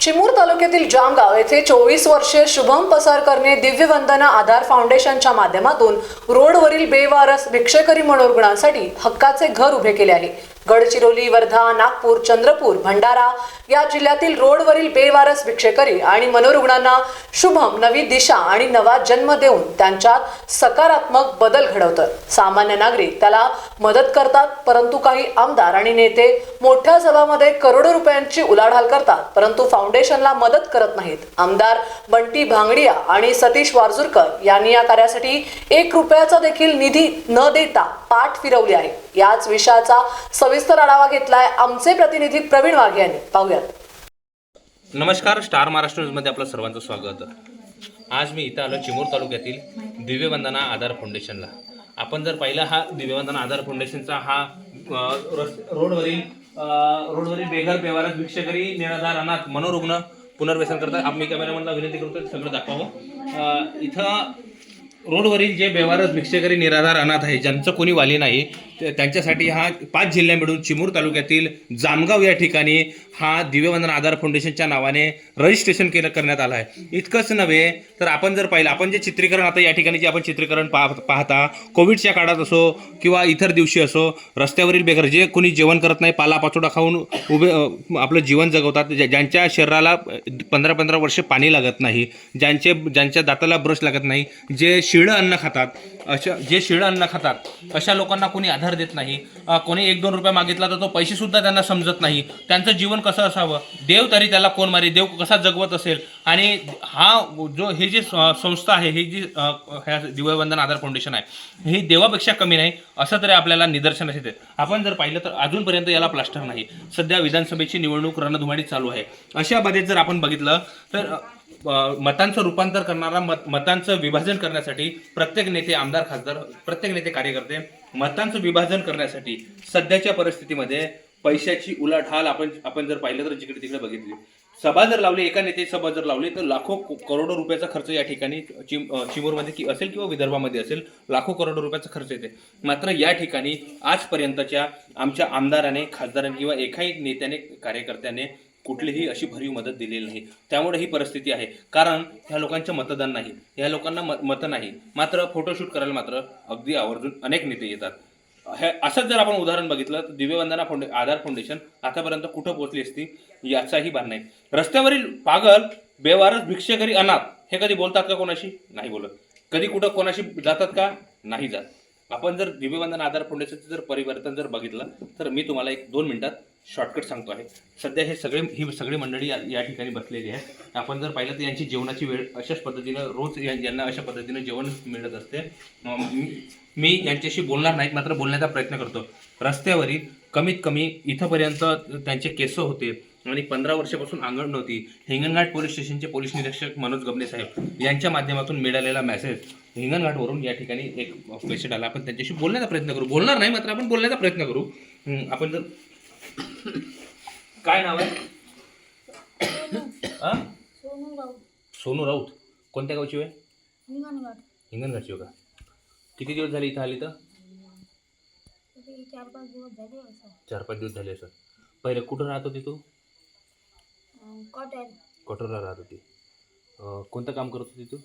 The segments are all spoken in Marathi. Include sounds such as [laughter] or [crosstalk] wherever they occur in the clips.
चिमूर तालुक्यातील जामगाव येथे चोवीस वर्षीय शुभम पसारकरने दिव्य वंदना आधार फाउंडेशनच्या माध्यमातून रोडवरील बेवारस भिक्षेकरी मनोरुग्णांसाठी हक्काचे घर उभे केले आहे. गडचिरोली वर्धा नागपूर चंद्रपूर भंडारा या जिल्ह्यातील रोडवरील बेवारस भिक्षेकरी आणि मनोरुग्णांना शुभम नवी दिशा आणि नवा जन्म देऊन त्यांच्यात सकारात्मक बदल घडवतं सामान्य नागरिक त्याला मदत करतात परंतु काही आमदार आणि नेते मोठ्या सभामध्ये करोडो रुपयांची उलाढाल करतात परंतु फाउंडेशनला मदत करत नाहीत. आमदार बंटी भांगडिया आणि सतीश वारजुरकर यांनी या कार्यासाठी एक रुपयाचा देखील निधी न देता पाठ फिरवली आहे. याच विषयाचा सविस्तर आढावा घेतलाय आमचे प्रतिनिधी प्रवीण वाघे यांनी. पाहूयात. नमस्कार स्टार महाराष्ट्र न्यूजमध्ये आपलं सर्वांचं स्वागत. आज मी इथं आलो चिमूर तालुक्यातील दिव्यवंदना आधार फाउंडेशनला आपण जर पाहिलं हा दिव्यवंदना आधार फाउंडेशनचा हा रोडवरील रोडवरील बेघर बेवारस भिक्षकरी निराधार अनाथ मनोरुग्ण पुनर्वसन करतात. आम्ही कॅमेरामॅनला विनंती करतो सगळं दाखवावं हो. इथं रोडवरील जे बेवारस भिक्षेकरी निराधार अनाथ आहे ज्यांचं कोणी वाली नाही त्यांच्यासाठी हा पाच जिल्ह्या मिळून चिमूर तालुक्यातील जामगाव या ठिकाणी हा दिव्यवंदन आधार फाउंडेशनच्या नावाने रजिस्ट्रेशन केलं करण्यात आलं आहे. इतकंच नव्हे तर आपण जर पाहिलं आपण जे चित्रीकरण आता या ठिकाणी जे आपण चित्रीकरण पाह पाहता कोविडच्या काळात असो किंवा इतर दिवशी असो रस्त्यावरील बेघर जे कोणी जेवण करत नाही पालापाचोडा खाऊन उभे आपलं जीवन जगवतात ज्या- ज्यांच्या शरीराला पंधरा पंधरा वर्ष पाणी लागत नाही ज्यांचे ज्यांच्या दाताला ब्रश लागत नाही जे शिळं अन्न खातात अशा जे शिळं अन्न खातात अशा लोकांना कोणी आधार देत नाही. कोणी एक दोन रुपये मागितला तर तो पैसेसुद्धा त्यांना समजत नाही. त्यांचं जीवन कसं असावं? देव तरी त्याला कोण मारे देव कसा जगवत असेल? आणि हा जो हे जी संस्था आहे ही जी ह्या दिव्यवंदन आधार फाउंडेशन आहे ही देवापेक्षा कमी नाही असं तरी आपल्याला निदर्शनास येते आपण जर पाहिलं तर अजूनपर्यंत याला प्लास्टर नाही. सध्या विधानसभेची निवडणूक रणधुमाडी चालू आहे. अशा बाबतीत जर आपण बघितलं तर मतांचं रूपांतर करणारा मत मतांचं विभाजन करण्यासाठी प्रत्येक नेते आमदार खासदार प्रत्येक नेते कार्यकर्ते मतांचं विभाजन करण्यासाठी सध्याच्या परिस्थितीमध्ये पैशाची उलाढाल आपण आपण जर पाहिलं तर जिकडे तिकडे बघितली. सभा जर लावली एका नेते सभा जर लावली तर लाखो करोडो रुपयाचा खर्च या ठिकाणी चिम चिमूरमध्ये की असेल किंवा विदर्भामध्ये असेल लाखो करोडो रुपयाचा खर्च येते. मात्र या ठिकाणी आजपर्यंतच्या आमच्या आमदाराने खासदाराने किंवा एकाही नेत्याने कार्यकर्त्याने कुठलीही अशी भरीव मदत दिलेली नाही. त्यामुळे ही परिस्थिती आहे. कारण ह्या लोकांचं मतदान नाही. ह्या लोकांना म मतं नाही. मात्र फोटोशूट करायला मात्र अगदी आवर्जून अनेक नेते येतात. हे असंच जर आपण उदाहरण बघितलं तर दिव्यवंदना फाउंडे आधार फाउंडेशन आतापर्यंत कुठं पोहोचली असती याचाही भान नाही. रस्त्यावरील पागल बेवारस भिक्षेकरी अनाथ हे कधी बोलतात का कोणाशी? नाही बोलत. कधी कुठं कोणाशी जातात का? नाही जात. आपण जर दिव्यवंदना आधार फाउंडेशनचं जर परिवर्तन जर बघितलं तर मी तुम्हाला एक दोन मिनिटात शॉर्टकट सांगतो आहे. सध्या हे सगळे ही सगळी मंडळी या या ठिकाणी बसलेली आहे आपण जर पाहिलं तर यांची जेवणाची वेळ अशाच पद्धतीनं रोज या- यांना अशा पद्धतीनं जेवण मिळत असते. मी- मी यांच्याशी बोलणार नाही मात्र बोलण्याचा प्रयत्न करतो. रस्त्यावरील कमीत कमी इथंपर्यंत त्यांचे केस होते आणि पंधरा वर्षापासून अंगण नव्हती. हिंगणघाट पोलीस स्टेशनचे पोलीस निरीक्षक मनोज गबने साहेब यांच्या माध्यमातून मिळालेला मेसेज हिंगणघाटवरून या ठिकाणी एक पेशंट आला. आपण त्यांच्याशी बोलण्याचा प्रयत्न करू. बोलणार नाही मात्र आपण बोलण्याचा प्रयत्न करू. आपण जर काय नाव आहे? सोनू. राऊत. सोनू राऊत. कोणत्या गावची आहे हिंगणघाट. हिंगणघाटची का? किती दिवस झाले इथं आली तर? चार पाच दिवस झाले असं. चार पाच दिवस झाले असं. पहिले कुठं राहत होती तू? अं, राहत होती. अं, कोणतं काम करत होती तू?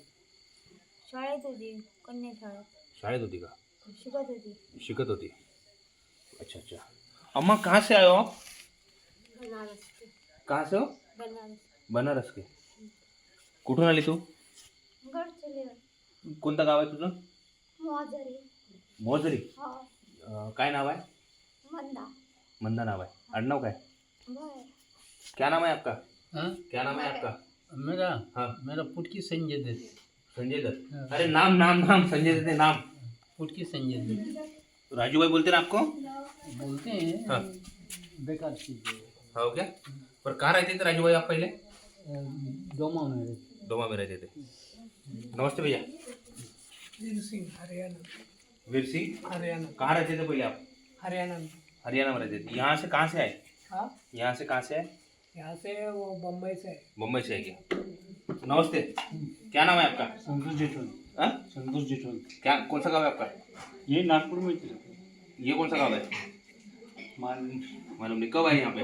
शाळेत होती कन्या शाळेत शाळेत होती का? शिकत होती. शिकत होती. अच्छा अच्छा. अम्मा कहाँ से आए हो आप? कहाँ से हो? बनारस। बनारस के। कुठून आली तू? कोणतं गाव आहे तुझं? मोजरी मोजरी हा. काय नाव आहे? मंदा। मंदा नाव आहे. आडनाव काय? क्या नाम है आपका? हाँ? क्या नाम है आपका? मेरा हाँ. मेरा पुटकी संजय दत्त। संजय दत्त. हाँ। अरे नाम नाम नाम संजय दत्त है, नाम. पुटकी संजय दत्त। राजू भाई बोलते ना आपको? बोलते हैं हाँ। बेकार चीज़ है। हो क्या पर कहाँ रहते थे राजू भाई आप पहले? दोमा में रहते दोमा में रहते थे। नमस्ते भैया। वीर सिंह हरियाणा। वीर सिंह? हरियाणा। कहाँ रहते थे पहले आप? हरियाणा में। हरियाणा में रहते थे। यहाँ से कहाँ से आए? हाँ? यहाँ से कहाँ से आए? यहाँ से वो बम्बई से है मुंबई से आए क्या? नमस्ते। क्या नाम है आपका? संतोष जेठवन हाँ? संतोष जेठवन क्या कौन सा गाँव है आपका? ये नागपुर में ये कौन सा गाँव है? मालूम नहीं कब आए यहाँ पे?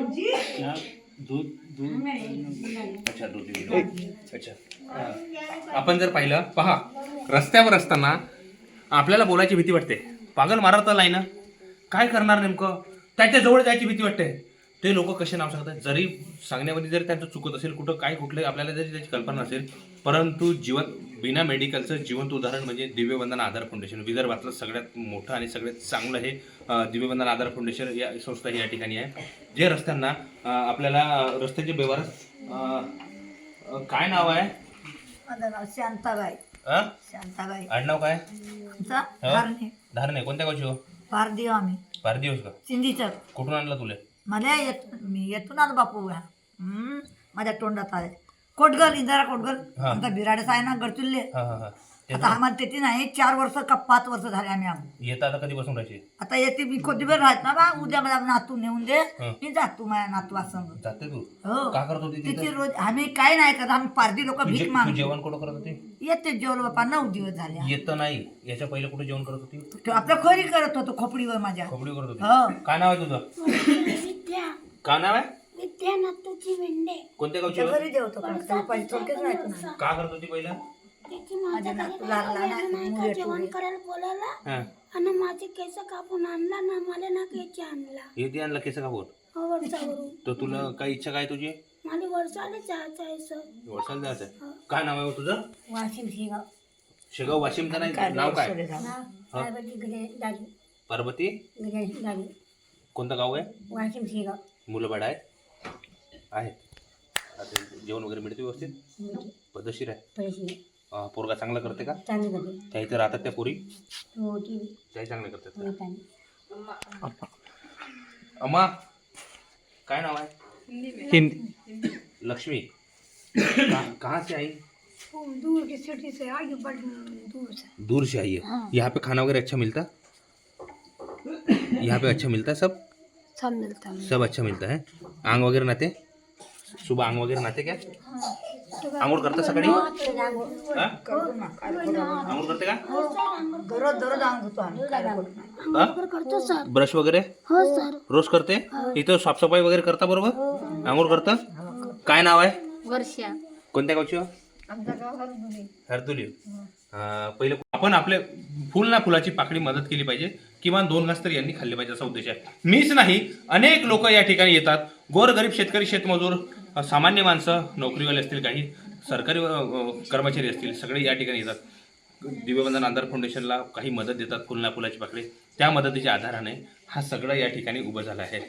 दूध दूध अच्छा दूध. अच्छा. आपण जर पाहिलं पहा रस्त्यावर असताना आपल्याला बोलायची भीती वाटते. पागल मारत आहे ना? काय करणार नेमकं? त्याच्याजवळ जायची भीती वाटते. ते लोक कसे नाव सांगतात? जरी सांगण्यामध्ये जरी त्यांचं चुकत असेल कुठं काय कुठले आपल्याला जरी त्याची कल्पना नसेल परंतु जीवन बिना मेडिकलचं जिवंत उदाहरण म्हणजे दिव्यवंदन आधार फाउंडेशन विदर्भातलं सगळ्यात मोठं आणि सगळ्यात चांगलं हे दिव्यवंदन आधार फाउंडेशन या संस्था ही या ठिकाणी आहे. जे रस्त्यांना आपल्याला रस्त्याचे व्यवहार काय नाव आहे? माझं नाव शांताबाई. अं? शांताबाई. आडनाव काय? आमचा हो? धारणे. धारणे. कोणत्या गावची हो? फार देऊ आम्ही. बारा दिवस का? सिंधीचं. कुठून आणलं तुले? मला येत मी येतो ना बापू. माझ्या तोंडात आहे कोटगल इंदिरा कोटगल हा. आता बिराडेच आहे ना गडचुल्ले हा हा हा. ते आता आम्हाला तेथे नाही चार वर्ष का पाच वर्ष झाले आम्ही आम येतं आता कधी बसून राहायची? आता येते मी कोथिंबीर राहत ना बा उद्या मला नातू नेऊन दे. हं. मी जातो माझ्या नातवा संग जाते तू? हो. का करत होती तिथे? तिथं रोज आम्ही काय नाही करत आम्ही पारधी लोक तू जे- भीक तू मागतो. जेवण कुठं करत होती? येते जेवलो बापा नऊ दिवस झाले. येतं नाही. याच्या पहिले कुठे जेवण करत होती? तो आपल्या खोरी करत होतो खोपडीवर माझ्या. खोबडी करत होती. हो. काय नाव आहे तुझं? काय नाव आहे? विद्या नातूची वेंडे कोणत्या गावची त्या हो? घरी जेवतो पण काही पैसे थोडकेच राहतो ना का करत होती पहिलं? त्याची माझ्या माझ्या नातू लागला ना नाही का मुले जेवण टोले. करायला बोलावला हा. आणि माझे केस कापून आणला ना मला ना केस आणला. येते आणला केस कापून? वर्षावरून तर तुला काय इच्छा काय तुझी? मला वर्षाला जायचं आहे सर. वर्षाला जायचं आहे. काय नाव आहे हो तुझं? वाशिम शिगाव. शेगाव वाशिमचं नाही नाव काय? हा? दादी पार्वती? दादी कोणतं गाव आहे? वाशिम शिगाव. मुलं बाळ आहेत आहेत. आता जेवण वगैरे मिळते व्यवस्थित? पद्धतशीर आहे? पैसे अं, पोरगा चांगला करते का? चांगले त्या इथे राहतात त्या पोरी? हो त्याही चांगले करतात का? व्ही अम्मा काय नाव आहे? लक्ष्मी. कहाँ कहाँ से आई? दूर की सिटी से आई बड़ दूर से दूर से आई है. यहाँ पे खाना वगैरह अच्छा मिलता? यहाँ पे अच्छा मिलता है सब? सब मिलता है. सब अच्छा मिलता है। आंग वगैरह नहाते सुबह आंग वगैरह नहाते क्या? आंघोळ करता सकाळी? हा? आंघोळ करते का? दररोज दररोज अंग होतो आम्ही काय करू नाही. हा? करतो सर. ब्रश वगैरे? हो सर. रोज करते? इथं साफसफाई वगैरे करता बरोबर? आंघोळ करता? काय नाव आहे? वर्षा. कोणत्या गावची हो? आमचं गाव हरदुली. हरदुली. अं, पहिले आपण आपले फुल ना फुलाची पाकळी मदत केली पाहिजे. किंवा दोन घास तर यांनी खाल्ले पाहिजे असा उद्देश आहे. मीच नाही अनेक लोक या ठिकाणी येतात. गोरगरीब शेतकरी शेतमजूर सामान्य माणसं नोकरीवाले असतील काही सरकारी कर्मचारी असतील सगळे या ठिकाणी येतात. दिव्यबंधन आधार फाउंडेशनला काही मदत देतात फुलना फुलाची त्या मदतीच्या आधाराने हा सगळं या ठिकाणी उभं झालं आहे.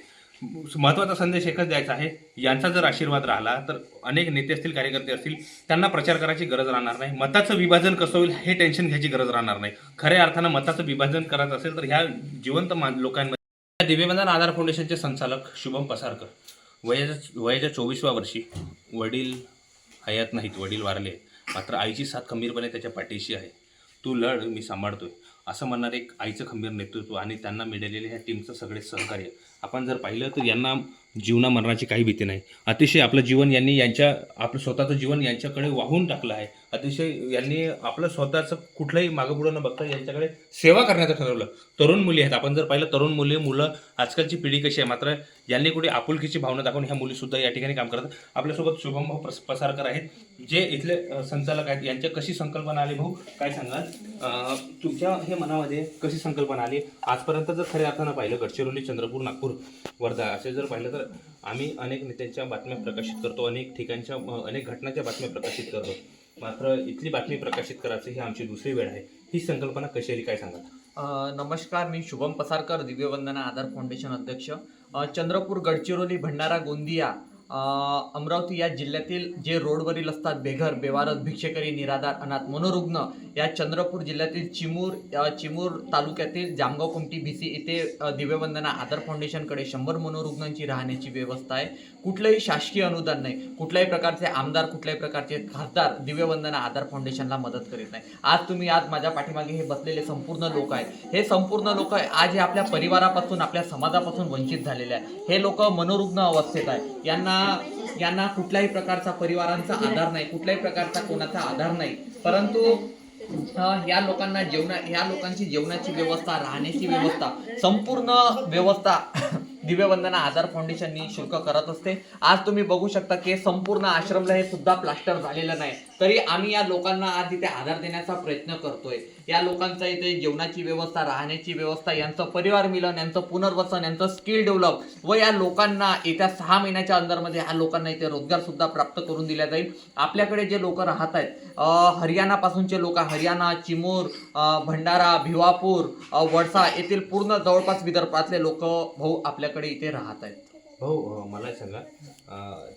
महत्त्वाचा संदेश एकच द्यायचा आहे. यांचा जर आशीर्वाद राहिला तर अनेक नेते असतील कार्यकर्ते असतील त्यांना प्रचार करायची गरज राहणार नाही. मताचं विभाजन कसं होईल हे टेन्शन घ्यायची गरज राहणार नाही. खऱ्या अर्थानं मताचं विभाजन करायचं असेल तर ह्या जिवंत मान लोकांमध्ये दिव्यबंधन आधार फाउंडेशनचे संचालक शुभम पसारकर. वयाच्या वयाच्या चोवीसव्या वर्षी वडील हयात नाहीत वडील वारले मात्र आईची साथ खंबीरपणे त्याच्या पाठीशी आहे. तू लढ मी सांभाळतोय असं म्हणणारे एक आईचं खंबीर नेतृत्व आणि त्यांना मिळालेले ह्या टीमचं सगळे सहकार्य आपण जर पाहिलं तर यांना जीवना मरणाची काही भीती नाही. अतिशय आपलं जीवन यांनी यांच्या आपलं स्वतःचं जीवन यांच्याकडे वाहून टाकलं आहे. अतिशय यांनी आपलं स्वतःचं कुठलंही मागंपुडं न बघता यांच्याकडे सेवा करण्याचं ठरवलं. तरुण मुली आहेत. आपण जर पाहिलं तरुण मुली मुलं आजकालची पिढी कशी आहे? मात्र यांनी कुठे आपुलकीची भावना दाखवून ह्या मुलीसुद्धा या ठिकाणी काम करतात. आपल्यासोबत शुभम भाऊ पस- पसारकर आहेत. जे इथले संचालक आहेत. यांच्या कशी संकल्पना आली भाऊ? काय सांगाल? तुमच्या हे मनामध्ये कशी संकल्पना आली? आजपर्यंत जर खऱ्या अर्थानं पाहिलं गडचिरोली चंद्रपूर नागपूर वर्धा असे जर पाहिलं तर आम्ही अनेक नेत्यांच्या बातम्या प्रकाशित करतो अनेक ठिकाणच्या अनेक घटनाच्या बातम्या प्रकाशित करतो. मात्र इथली बातमी प्रकाशित करायची ही आमची दुसरी वेळ आहे. ही संकल्पना कशी आली काय सांगा नमस्कार मी शुभम पसारकर दिव्यवंदना आधार फाउंडेशन अध्यक्ष. चंद्रपूर गडचिरोली भंडारा गोंदिया अमरावती या जिल्ह्यातील जे रोडवरील असतात बेघर बेवारस भिक्षेकरी निराधार अनाथ मनोरुग्ण या चंद्रपूर जिल्ह्यातील चिमूर चिमूर तालुक्यातील जामगाव कुमटी भिसी सी येथे दिव्यवंदना आधार फाउंडेशनकडे शंभर मनोरुग्णांची राहण्याची व्यवस्था आहे. कुठलंही शासकीय अनुदान नाही. कुठल्याही प्रकारचे आमदार कुठल्याही प्रकारचे खासदार दिव्यवंदना आधार फाउंडेशनला मदत करीत नाही. आज तुम्ही आज माझ्या पाठीमागे हे बसलेले संपूर्ण लोक आहेत. हे संपूर्ण लोक आज हे आपल्या परिवारापासून आपल्या समाजापासून वंचित झालेले आहे हे लोक मनोरुग्ण अवस्थेत आहे यांना यांना कुठल्याही प्रकारचा परिवारांचा आधार नाही. कुठल्याही प्रकारचा कोणाचा आधार नाही. परंतु या लोकांना जेवणा या लोकांची जेवणाची व्यवस्था राहण्याची व्यवस्था संपूर्ण व्यवस्था [laughs] दिव्यवंदना आधार फाउंडेशन निशुल्क करत असते. आज तुम्ही बघू शकता की संपूर्ण आश्रमला हे सुद्धा प्लास्टर झालेलं नाही. तरी आम्ही या लोकांना आज इथे आधार देण्याचा प्रयत्न करतोय. या लोकांचा इथे जेवणाची व्यवस्था राहण्याची व्यवस्था यांचं परिवार मिलन यांचं पुनर्वसन यांचं स्किल डेव्हलप व या लोकांना येत्या सहा महिन्याच्या अंदरमध्ये ह्या लोकांना इथे रोजगार सुद्धा प्राप्त करून दिला जाईल. आपल्याकडे जे लोक राहत आहेत हरियाणापासूनचे लोक हरियाणा चिमूर भंडारा भिवापूर वडसा येथील पूर्ण जवळपास विदर्भातले लोक भाऊ आपल्याकडे इथे राहत आहेत. भाऊ मला सांगा.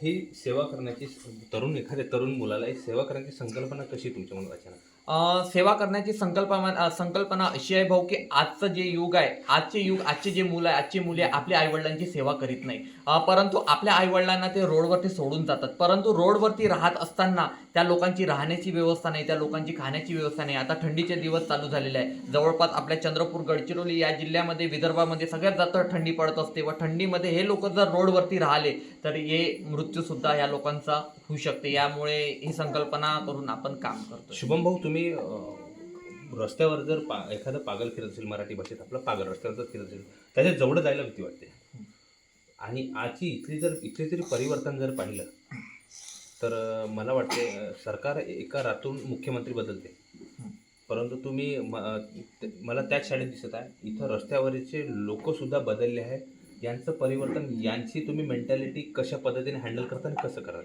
ही सेवा करण्याची तरुण एखाद्या तरुण मुलाला ही सेवा करण्याची संकल्पना कशी तुमच्या मनात अचानक? सेवा करण्याची संकल्पना संकल्पना अशी आहे भाऊ की आजचं जे युग आहे आजचे युग आजचे जे मुलं आहे आजची मुले आपल्या आईवडिलांची सेवा करीत नाही परंतु आपल्या आईवडिलांना ते रोडवरती सोडून जातात. परंतु रोडवरती राहत असताना त्या लोकांची राहण्याची व्यवस्था नाही त्या लोकांची खाण्याची व्यवस्था नाही. आता थंडीचे दिवस चालू झालेले आहे जवळपास आपल्या चंद्रपूर गडचिरोली या जिल्ह्यामध्ये विदर्भामध्ये सगळ्यात जास्त थंडी पडत असते व थंडीमध्ये हे लोक जर रोडवरती राहिले तर हे मृत्यूसुद्धा ह्या या लोकांचा होऊ शकते. यामुळे ही संकल्पना करून आपण काम करतो शुभम भाऊ तुम्ही रस्त्यावर जर पा एखादं पागल फिरत असेल मराठी भाषेत आपलं पागल रस्त्यावर जर फिरत असेल त्याच्याजवळ जायला भीती वाटते. आणि आजची इथली जर इथले जरी परिवर्तन जर पाहिलं तर मला वाटते सरकार एका रातून मुख्यमंत्री बदलते. परंतु तुम्ही म- मला त्याच शाळेत दिसत आहे. इथं रस्त्यावरचे लोकसुद्धा बदलले आहेत. यांचं परिवर्तन यांची तुम्ही मेंटॅलिटी कशा पद्धतीने हँडल करता आणि कसं कराल?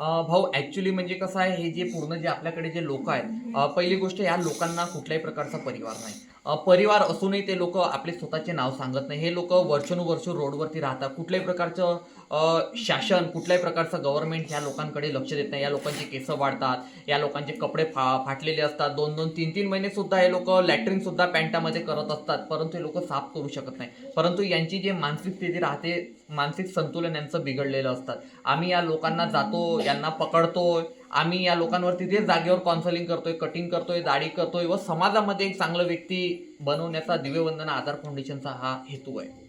भाऊ ॲक्च्युली म्हणजे कसं आहे हे जे पूर्ण जे आपल्याकडे जे लोक आहेत पहिली गोष्ट या लोकांना कुठल्याही प्रकारचा परिवार नाही. परिवार असूनही ते लोक आपले स्वतःचे नाव सांगत नाही. हे लोक वर्षानुवर्ष रोडवरती राहतात. कुठल्याही प्रकारचं शासन कुठल्याही प्रकारचं गव्हर्नमेंट या लोकांकडे लक्ष देत नाही. या लोकांचे केस वाढतात. या लोकांचे कपडे फा फाटलेले असतात. दोन दोन तीन तीन महिने सुद्धा हे लोक लॅटरिनसुद्धा पॅन्टामध्ये करत असतात. परंतु हे लोक साफ करू शकत नाही. परंतु यांची जी मानसिक स्थिती राहते मानसिक संतुलन यांचं बिघडलेलं असतात आम्ही या लोकांना जातो यांना पकडतोय. आम्ही या लोकांवर तिथे जागेवर काउन्सिलिंग करतोय कटिंग करतोय दाढी करतोय व समाजामध्ये एक चांगलं व्यक्ती बनवण्याचा दिव्यवंदना आधार फाउंडेशनचा हा हेतू आहे.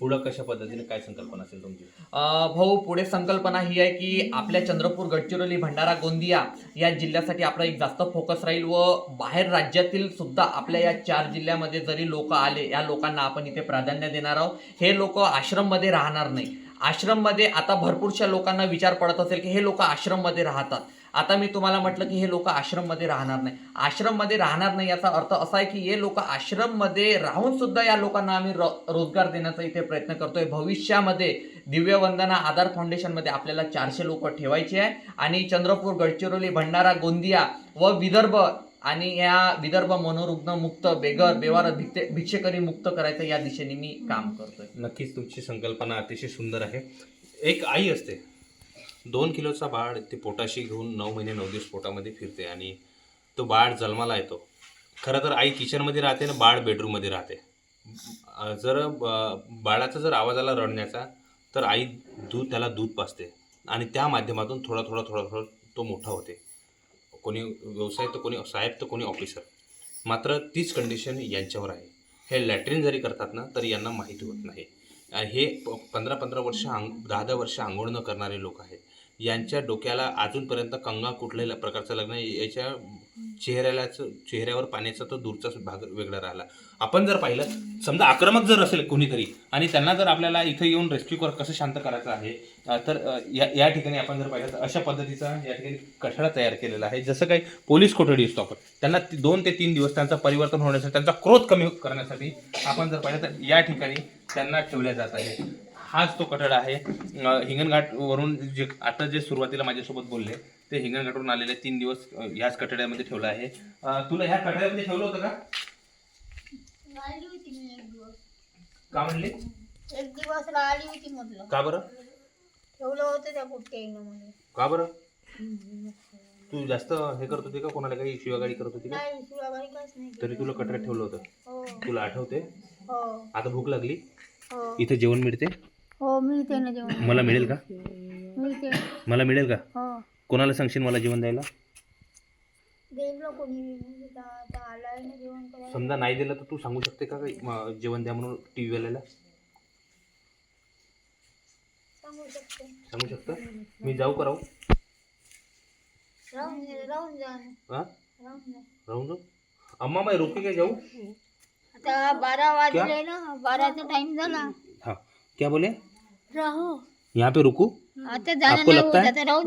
पुढं कशा पद्धतीने काय संकल्पना असेल तुमची? अं, भाऊ पुढे संकल्पना ही आहे की आपल्या चंद्रपूर गडचिरोली भंडारा गोंदिया या जिल्ह्यासाठी आपला एक जास्त फोकस राहील व बाहेर राज्यातील सुद्धा आपल्या या चार जिल्ह्यामध्ये जरी लोक आले या लोकांना आपण इथे प्राधान्य देणार आहोत. हे लोक आश्रममध्ये राहणार नाही. आश्रममध्ये आता भरपूरशा लोकांना विचार पडत असेल की हे लोक आश्रममध्ये राहतात. आता मी तुम्हाला म्हटलं की हे लोक आश्रममध्ये राहणार नाही. आश्रममध्ये राहणार नाही याचा अर्थ असा आहे की हे लोक आश्रममध्ये राहून सुद्धा या लोकांना आम्ही रोजगार देण्याचा इथे प्रयत्न करतोय. भविष्यामध्ये दिव्यवंदना आधार फाउंडेशनमध्ये आपल्याला चारशे लोक ठेवायचे आहे. आणि चंद्रपूर गडचिरोली भंडारा गोंदिया व विदर्भ आणि या विदर्भ मनोरुग्ण मुक्त बेगर बेवार भिक्षे भिक्षेकरी मुक्त करायचं या दिशेने मी काम करतोय. नक्कीच तुमची संकल्पना अतिशय सुंदर आहे. एक आई असते. दोन किलोचा बाळ ते पोटाशी घेऊन नऊ महिने नऊ दिवस पोटामध्ये फिरते आणि तो बाळ जन्माला येतो. खरं तर आई किचनमध्ये राहते ना बाळ बेडरूममध्ये राहते. जर बाळाचा जर आवाज आला रडण्याचा तर आई दूध त्याला दूध पाजते. आणि त्या माध्यमातून थोडा थोडा थोडा थोडा तो मोठा होते. कोणी व्यवसाय तर कोणी साहेब तर कोणी ऑफिसर मात्र तीच कंडिशन यांच्यावर आहे. हे लॅट्रिन जरी करतात ना तरी यांना माहिती होत नाही. हे प- पंधरा पंधरा वर्ष आंग दहा दहा वर्ष आंघोळ न करणारे लोक आहेत. यांच्या डोक्याला अजूनपर्यंत कंगा कुठल्या प्रकारचं लग्न याच्या चेहऱ्यालाच चेहऱ्यावर पाण्याचा तो दूरचा भाग वेगळा राहिला. आपण जर पाहिलं समजा आक्रमक जर असेल कोणीतरी आणि त्यांना जर आपल्याला इथं येऊन रेस्क्यू कर कसं शांत करायचं आहे तर या या ठिकाणी आपण जर पाहिलं तर अशा पद्धतीचा या ठिकाणी कठडा तयार केलेला आहे. जसं काही पोलीस कोठडी असतो आपण त्यांना दोन ते तीन दिवस त्यांचं परिवर्तन होण्यासाठी त्यांचा क्रोध कमी करण्यासाठी आपण जर पाहिलं तर या ठिकाणी त्यांना ठेवल्या जात आहे हाच तो कठडा आहे. अं, हिंगणघाटवरून जे आता जे सुरुवातीला माझ्यासोबत बोलले ते हिंगणघाटवरून आलेले तीन दिवस ह्याच कठड्यामध्ये ठेवलं आहे. तुला ह्या कठड्यामध्ये ठेवलं होतं का? का म्हणले? एक दिवस राहिली होती म्हटलं. का बरं? ठेवलं होतं त्या कुठे मध्ये का बरं? तू जास्त हे करत होती का? कोणाला काही शिवागाडी करत होती का? तरी तुला कटड्यात ठेवलं होतं. हो. तुला आठवते? हो. आता भूक लागली? हो. इथे जेवण मिळते? हो मिळते ना जेवण. मला मिळेल का? मिळते मला मिळेल का? हो. कोणाला सांगशील मला जेवण द्यायला? देईल ना कोणी. आता आता आलाय ना जेवण करायला. समजा नाही दिलं तर तू सांगू शकते का काही? म, जेवण द्या म्हणून टी व्हीवाल्याला सांगू शकते. सांगू शकतं? मी जाऊ का राहू? राहून जा राहून जा. हा? राहून जा. राहून जाऊ? अम्मा मैं रोके क्या जाऊ? आता बारा वाजले ना बाराचा टाइम झाला. हाँ. क्या बोले यहाँ पे रुकू। आपको लगता है? राहू।